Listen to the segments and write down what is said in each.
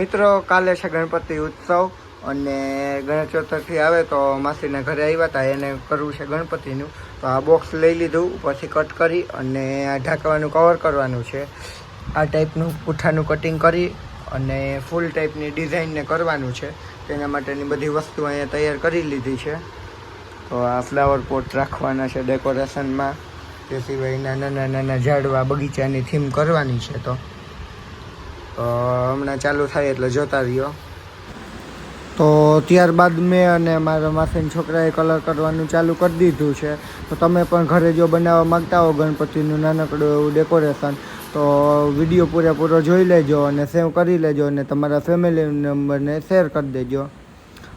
મિત્રો, કાલે છે ગણપતિ ઉત્સવ અને ગણેશ ચતુર્થી આવે તો માસીના ઘરે આવ્યા હતા એને કરવું છે ગણપતિનું. તો આ બોક્સ લઈ લીધું પછી કટ કરી અને આ ઢાંકવાનું કવર કરવાનું છે. આ ટાઈપનું પૂઠાનું કટિંગ કરી અને ફૂલ ટાઈપની ડિઝાઇનને કરવાનું છે. તેના માટેની બધી વસ્તુ અહીંયા તૈયાર કરી લીધી છે. તો આ ફ્લાવર પોટ રાખવાના છે ડેકોરેશનમાં તે સિવાય નાના નાના ઝાડવા બગીચાની થીમ કરવાની છે તો. હમણાં ચાલુ થાય એટલે જોતા રહ્યો. તો ત્યારબાદ મેં અને મારા માસીના છોકરાએ કલર કરવાનું ચાલુ કરી દીધું છે. તો તમે પણ ઘરે જો બનાવવા માંગતા હો ગણપતિનું નાનકડું એવું ડેકોરેશન, તો વીડિયો પૂરેપૂરો જોઈ લેજો અને સેવ કરી લેજો અને તમારા ફેમિલી મેમ્બરને શેર કરી દેજો.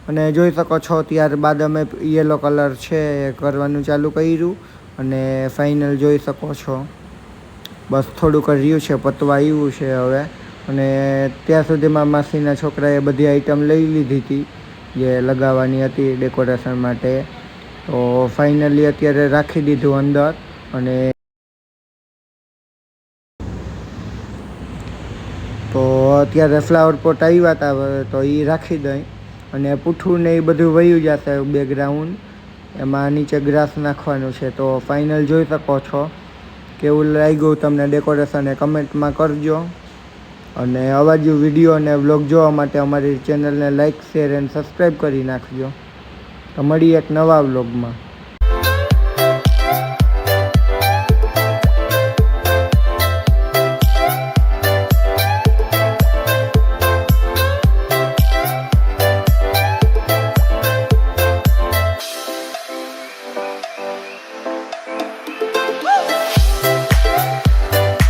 અને જોઈ શકો છો ત્યારબાદ અમે યલો કલર છે એ કરવાનું ચાલુ કર્યું અને ફાઇનલ જોઈ શકો છો. બસ થોડુંક રહ્યું છે, પતવા આવ્યું છે હવે. અને ત્યાં સુધીમાં માસીના છોકરાએ બધી આઈટમ લઈ લીધી હતી, જે લગાવવાની હતી ડેકોરેશન માટે. તો ફાઇનલી અત્યારે રાખી દીધું અંદર અને તો અત્યારે ફ્લાવર પોટ આવ્યા હતા તો એ રાખી દઈ. અને પૂઠું ને એ બધું વયું જશે બેકગ્રાઉન્ડ એમાં નીચે ગ્રાસ નાખવાનું છે. તો ફાઇનલ જોઈ શકો છો. કેવું લાગ્યું તમને ડેકોરેશન એ? કમેન્ટમાં કરજો. અને આવા જ વીડિયો અને બ્લોગ જોવા માટે અમારી ચેનલને લાઇક શેર એન્ડ સબસ્ક્રાઈબ કરી નાખજો. તો મળીએ એક નવા બ્લોગમાં